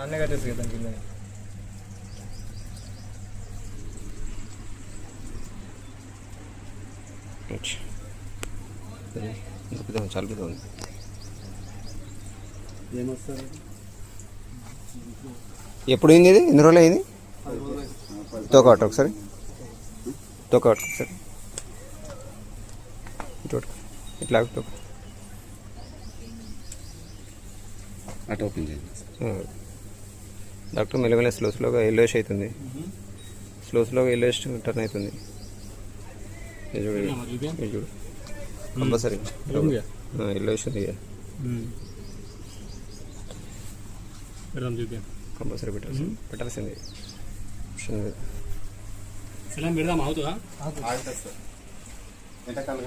అన్నీ కట్టేసి కదా కింద చాలా పెద్ద ఉంది ఏమొస్తారు ఎప్పుడు అయింది ఇది? ఎన్ని రోజులు అయింది? తోక ఒకసారి తోక ఒకసారి ఇటు. ఇట్లా తోక అటు ఓపెన్ చేయండి. ఆ. డాక్టర్ మెల్లమెల్ల స్లో స్లోగా ఎల్లోష్ అవుతుంది. స్లో స్లోగా ఎల్లోష్ టర్న్ అవుతుంది. చూడు కంపల్సరీ. ఎల్లోష్ ఉంది కంపల్సరీ పెట్టాల్సి పెట్టాల్సింది. సెలం పెడదాం అవుతుందా? సార్. ఎంతకాలం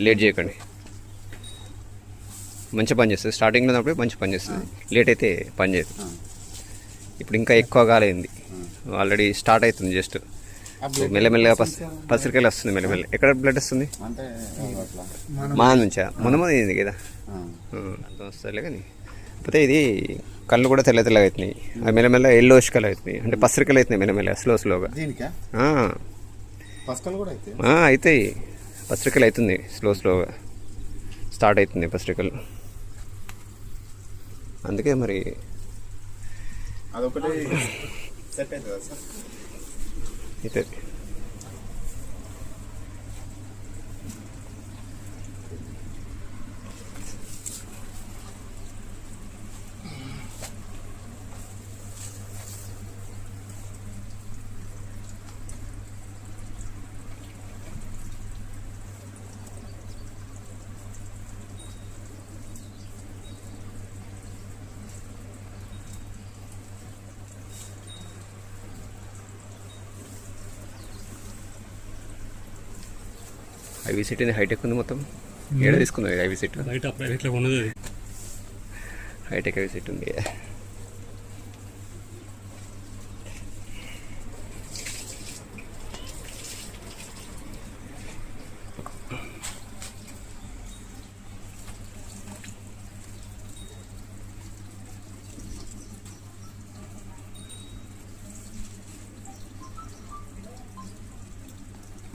లేట్ చేయకండి. మంచి పని చేస్తుంది. స్టార్టింగ్లో ఉన్నప్పుడు మంచి పని చేస్తుంది. లేట్ అయితే పని చేయదు. ఇప్పుడు ఇంకా ఎక్కువ కాలేదు ఆల్రెడీ స్టార్ట్ అవుతుంది జస్ట్ మెల్లమెల్లగా పస్ పసరికెళ్ళి వస్తుంది మెల్లమెల్ల ఎక్కడ బ్లడ్ వస్తుంది? మా నుంచా? ముందు ముందు అయింది కదా? ఆ. అంత వస్తలే కానీ. కాకపోతే ఇది కళ్ళు కూడా తెల్ల తెల్లగా అవుతున్నాయి. అవి మెల్లమెల్ల ఎల్లోష్ కలర్ అవుతున్నాయి. అంటే పసరికలు అవుతున్నాయి మెల్లమెల్ల స్లో స్లోగా దీనికా? ఆ, పసకలు కూడా అయితే ఆ, అవుతాయి. పత్రికలు అవుతుంది స్లో స్లోగా స్టార్ట్ అవుతుంది పత్రికలు. అందుకే మరి అదొకటి సెట్ అవుతుందా సార్? అవుతుంది ఐవీ సెట్ అనేది హైటెక్ ఉంది మొత్తం. ఏడ తీసుకుంది ఐవీ సెట్? బయట ప్రైవేట్లో ఉన్నది అది. హైటెక్ ఐవీ సెట్ ఉంది.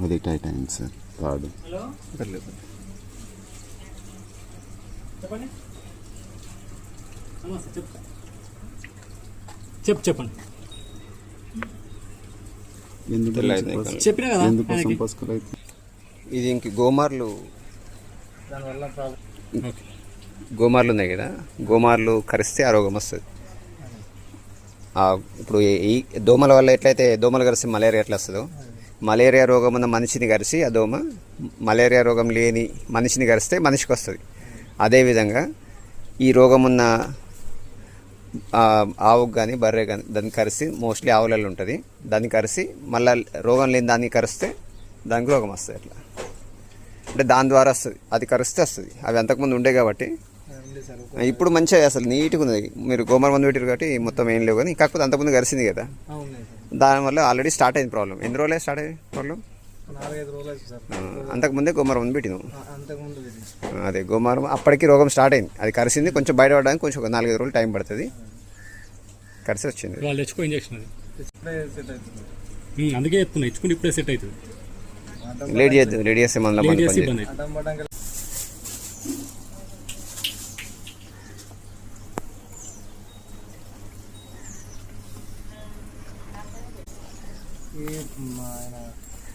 అది టైట్ అయింది సార్ థర్డ్ చెప్పు. చెప్పండి. చెప్పినా కదా ఎందుకోసం అయితే ఇది ఇంక గోమార్లు దానివల్ల ప్రాబ్లం ఓకే. గోమార్లు ఉన్నాయి కదా? గోమార్లు కరిస్తే ఆ రోగం వస్తుంది ఆ, ఇప్పుడు ఈ దోమల వల్ల ఎట్లయితే దోమలు కరిస్తే మలేరియా ఎట్లా వస్తుందో? మలేరియా రోగం ఉన్న మనిషిని కరిసి ఆ దోమ మలేరియా రోగం లేని మనిషిని కరిస్తే మనిషికి వస్తుంది. అదేవిధంగా ఈ రోగం ఉన్న ఆవుకు కానీ బర్రె కానీ దాన్ని కరిసి మోస్ట్లీ ఆవులలో ఉంటుంది. దాన్ని కరిసి మళ్ళీ రోగం లేని దాన్ని కరిస్తే దానికి రోగం వస్తుంది అట్లా. అంటే దాని ద్వారా వస్తుంది. అది కరిస్తే వస్తుంది. అవి అంతకుముందు ఉండే కాబట్టి. ఇప్పుడు మంచిగా అసలు నీట్గా ఉంది మీరు గోమర్ మందు పెట్టారు కాబట్టి మొత్తం ఏం లేవు కానీ కాకపోతే అంతకుముందు కరిసింది కదా. దానివల్ల ఆల్రెడీ స్టార్ట్ అయింది ప్రాబ్లం ఎన్ని రోజులే స్టార్ట్ అయింది ప్రాబ్లం అంతకుముందే గోమర్ మందు పెట్టినాం. అదే గోమారం అప్పటికి రోగం స్టార్ట్ అయింది. అది కరిసింది కొంచెం బయటపడడానికి కొంచెం ఒక నాలుగైదు రోజులు టైం పడుతుంది. కరిసి వచ్చింది. వాళ్ళు తెచ్చుకో ఇంజక్షన్ అది. అందుకే చెప్తున్నా ఇచ్చుకుంటే ఇప్పుడే సెట్ అవుతుంది. లేట్ చేద్దాం లేట్ చేస్తే మన లేట్ మందు చేసి పని ఇబ్బంది అవుతుంది అడ్డం పడ్డాక ఈ మా ఆయన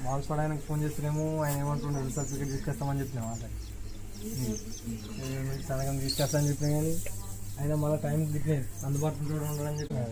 మాల్స్ వాడు ఆయనకు ఫోన్ చేస్తేనేమో ఆయన ఏమంటుండే సర్టిఫికేట్ తీసుకొస్తామని చెప్పినాం వాళ్ళకి తనకం తీసుకొస్తామని చెప్పినా కానీ ఆయన మళ్ళీ టైం గిట్లే అందుబాటులో ఉండడం చెప్పిన.